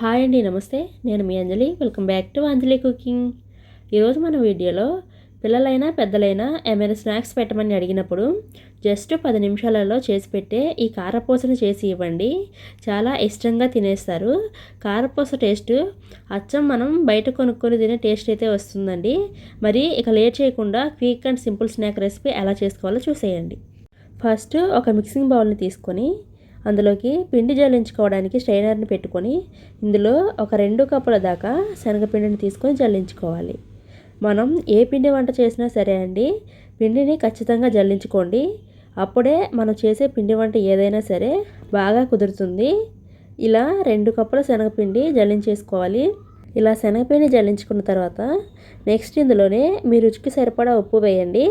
Hi అండి నమస్తే. నేను మీ Anjali. Welcome back to Anjali cooking ఈరోజు మన వీడియోలో పిల్లలైనా పెద్దలైనా ఏమైనా స్నాక్స్ పెట్టమని అడిగినప్పుడు జస్ట్ పది నిమిషాలలో చేసి పెట్టే ఈ కారపూసను చేసి ఇవ్వండి. చాలా ఇష్టంగా తినేస్తారు. కారపూస టేస్ట్ అచ్చం మనం బయట కొనుక్కొని తినే టేస్ట్ అయితే వస్తుందండి. మరి ఇక లేట్ చేయకుండా quick and simple snack recipe ఎలా చేసుకోవాలో చూసేయండి. ఫస్ట్ ఒక మిక్సింగ్ బౌల్ని తీసుకొని అందులోకి పిండి జల్లించుకోవడానికి స్ట్రైనర్ని పెట్టుకొని ఇందులో ఒక రెండు కప్పుల దాకా శనగపిండిని తీసుకొని జల్లించుకోవాలి. మనం ఏ పిండి వంట చేసినా సరే అండి పిండిని ఖచ్చితంగా జల్లించుకోండి. అప్పుడే మనం చేసే పిండి వంట ఏదైనా సరే బాగా కుదురుతుంది. ఇలా రెండు కప్పుల శనగపిండి జల్లించేసుకోవాలి. ఇలా శనగపిండి జల్లించుకున్న తర్వాత నెక్స్ట్ ఇందులోనే మీ రుచికి సరిపడా ఉప్పు వేయండి.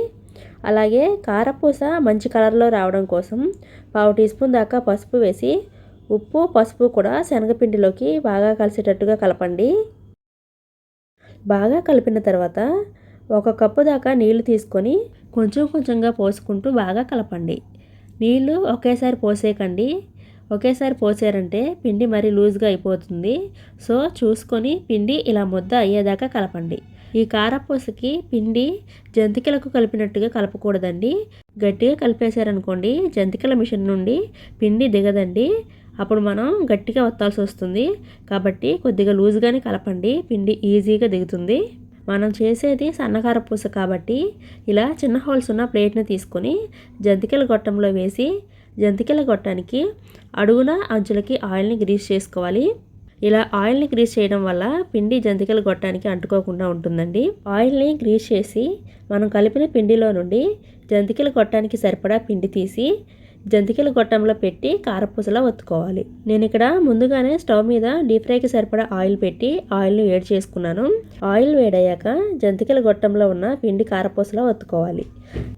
అలాగే కారపూస మంచి కలర్లో రావడం కోసం పావు టీ స్పూన్ దాకా పసుపు వేసి ఉప్పు పసుపు కూడా శనగపిండిలోకి బాగా కలిసేటట్టుగా కలపండి. బాగా కలిపిన తర్వాత ఒక కప్పు దాకా నీళ్ళు తీసుకొని కొంచెం కొంచెంగా పోసుకుంటూ బాగా కలపండి. నీళ్ళు ఒకేసారి పోసేయకండి. ఒకేసారి పోసారంటే పిండి మరీ లూజ్గా అయిపోతుంది. సో చూసుకొని పిండి ఇలా ముద్ద అయ్యేదాకా కలపండి. ఈ కారపూసకి పిండి జంతికలకు కలిపినట్టుగా కలపకూడదండి. గట్టిగా కలిపేశారనుకోండి జంతికల మిషన్ నుండి పిండి దిగదండి. అప్పుడు మనం గట్టిగా వత్తాల్సి వస్తుంది. కాబట్టి కొద్దిగా లూజ్గానే కలపండి పిండి ఈజీగా దిగుతుంది. మనం చేసేది సన్నకార పూస కాబట్టి ఇలా చిన్న హోల్స్ ఉన్న ప్లేట్ని తీసుకొని జంతికల గొట్టంలో వేసి జంతికల గొట్టానికి అడుగున అంచులకి ఆయిల్ని గ్రీస్ చేసుకోవాలి. ఇలా ఆయిల్ని గ్రీస్ చేయడం వల్ల పిండి జంతికలు గొట్టానికి అంటుకోకుండా ఉంటుందండి. ఆయిల్ని గ్రీస్ చేసి మనం కలిపిన పిండిలో నుండి జంతికలు గొట్టానికి సరిపడా పిండి తీసి జంతికల గొట్టంలో పెట్టి కారపూసలా ఒత్తుకోవాలి. నేను ఇక్కడ ముందుగానే స్టవ్ మీద డీప్ ఫ్రైకి సరిపడా ఆయిల్ పెట్టి ఆయిల్ని వేడి చేసుకున్నాను. ఆయిల్ వేడయ్యాక జంతికల గొట్టంలో ఉన్న పిండి కారపూసలా ఒత్తుకోవాలి.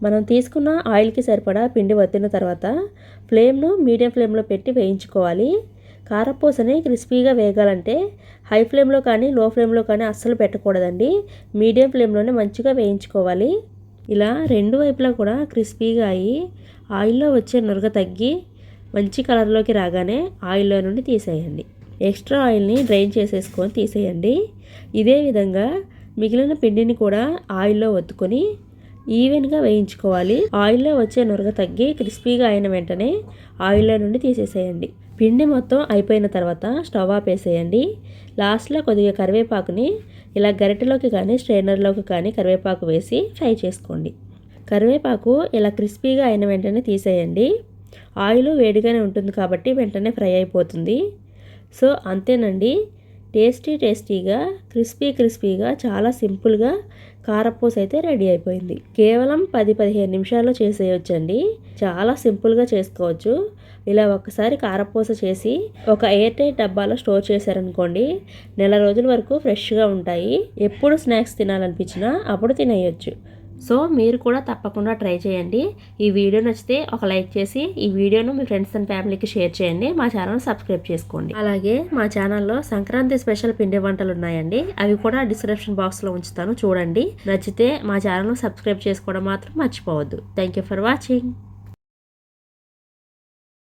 మనం తీసుకున్న ఆయిల్కి సరిపడా పిండి వత్తిన తర్వాత ఫ్లేమ్ను మీడియం ఫ్లేమ్లో పెట్టి వేయించుకోవాలి. కారపూసని క్రిస్పీగా వేగాలంటే హై ఫ్లేమ్లో కానీ లో ఫ్లేమ్లో కానీ అస్సలు పెట్టకూడదండి. మీడియం ఫ్లేమ్లోనే మంచిగా వేయించుకోవాలి. ఇలా రెండు వైపులా కూడా క్రిస్పీగా అయ్యి ఆయిల్లో వచ్చే నురగ తగ్గి మంచి కలర్లోకి రాగానే ఆయిల్లో నుండి తీసేయండి. ఎక్స్ట్రా ఆయిల్ని డ్రైన్ చేసేసుకొని తీసేయండి. ఇదే విధంగా మిగిలిన పిండిని కూడా ఆయిల్లో ఒత్తుకొని ఈవెన్గా వేయించుకోవాలి. ఆయిల్లో వచ్చే నురగ తగ్గి క్రిస్పీగా అయిన వెంటనే ఆయిల్లో నుండి తీసేసేయండి. పిండి మొత్తం అయిపోయిన తర్వాత స్టవ్ ఆపేసేయండి లాస్ట్లో కొద్దిగా కరివేపాకుని ఇలా గరిటెలోకి కానీ స్ట్రైనర్లోకి కానీ కరివేపాకు వేసి ఫ్రై చేసుకోండి. కరివేపాకు ఇలా క్రిస్పీగా అయిన వెంటనే తీసేయండి. ఆయిల్ వేడిగానే ఉంటుంది కాబట్టి వెంటనే ఫ్రై అయిపోతుంది. సో అంతేనండి. టేస్టీ టేస్టీగా క్రిస్పీ క్రిస్పీగా చాలా సింపుల్గా కారపూస అయితే రెడీ అయిపోయింది. కేవలం పది పదిహేను నిమిషాల్లో చేసేయొచ్చండి. చాలా సింపుల్గా చేసుకోవచ్చు. ఇలా ఒకసారి కారపూస చేసి ఒక ఎయిర్ టైట్ డబ్బాలో స్టోర్ చేశారనుకోండి నెల రోజుల వరకు ఫ్రెష్గా ఉంటాయి. ఎప్పుడు స్నాక్స్ తినాలనిపించినా అప్పుడు తినేయచ్చు. సో మీరు కూడా తప్పకుండా ట్రై చేయండి. ఈ వీడియో నచ్చితే ఒక లైక్ చేసి ఈ వీడియోను మీ ఫ్రెండ్స్ అండ్ ఫ్యామిలీకి షేర్ చేయండి. మా ఛానల్ సబ్స్క్రైబ్ చేసుకోండి. అలాగే మా ఛానల్లో సంక్రాంతి స్పెషల్ పిండి వంటలు ఉన్నాయండి. అవి కూడా డిస్క్రిప్షన్ బాక్స్లో ఉంచుతాను. చూడండి. నచ్చితే మా ఛానల్ సబ్స్క్రైబ్ చేసుకోవడం మాత్రం మర్చిపోవద్దు. Thank you for watching.